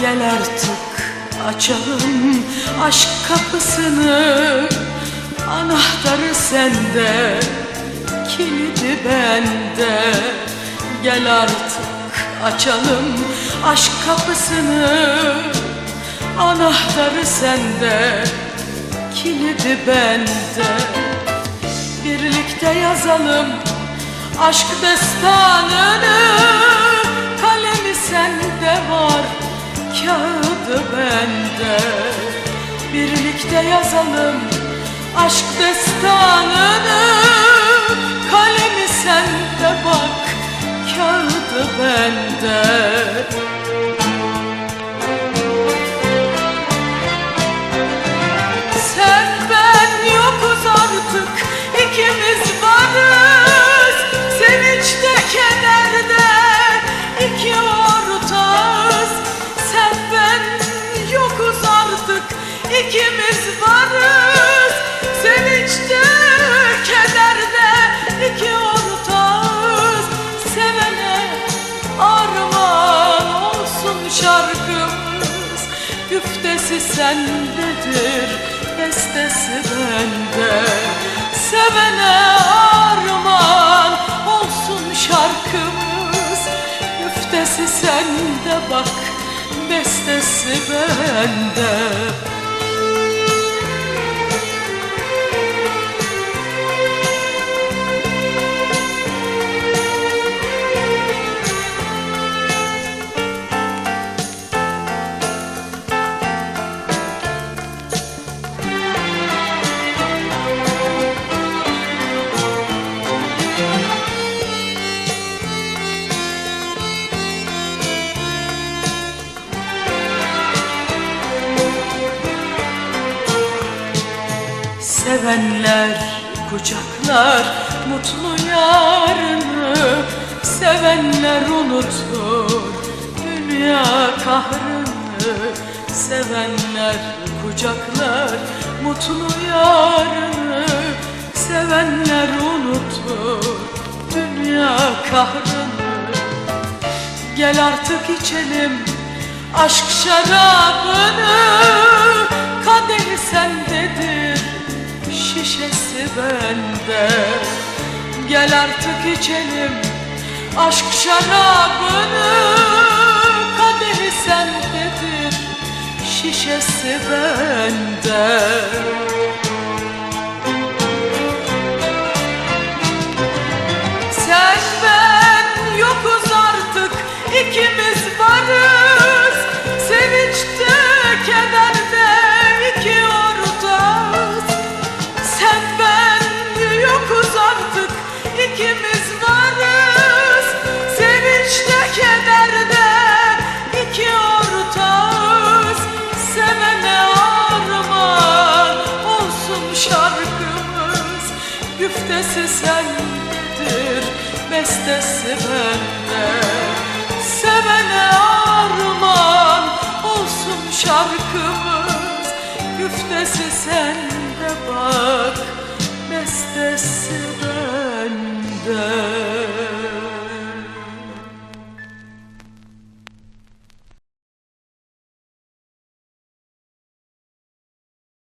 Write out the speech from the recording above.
Gel artık açalım aşk kapısını. Anahtarı sende, kilidi bende. Gel artık açalım aşk kapısını. Anahtarı sende, kilidi bende. Birlikte yazalım aşk destanını kağıdı bende. Birlikte yazalım aşk destanını. Kalemi sende bak, kağıdı bende sendedir, bestesi bende. Sevene armağan olsun şarkımız Güftesi sende bak, bestesi bende Sevenler kucaklar mutlu yarını Sevenler unutur. Dünya kahrını Sevenler kucaklar mutlu yarını Sevenler unutur. Dünya kahrını Gel artık içelim aşk şarabını. Kaderi sendedir şişesi bende. Gel artık içelim aşk şarabını. Kaderi sendedir şişesi bende Güftesi sendedir, bestesi bende. Sevene armağan olsun şarkımız. Güftesi sende bak, bestesi bende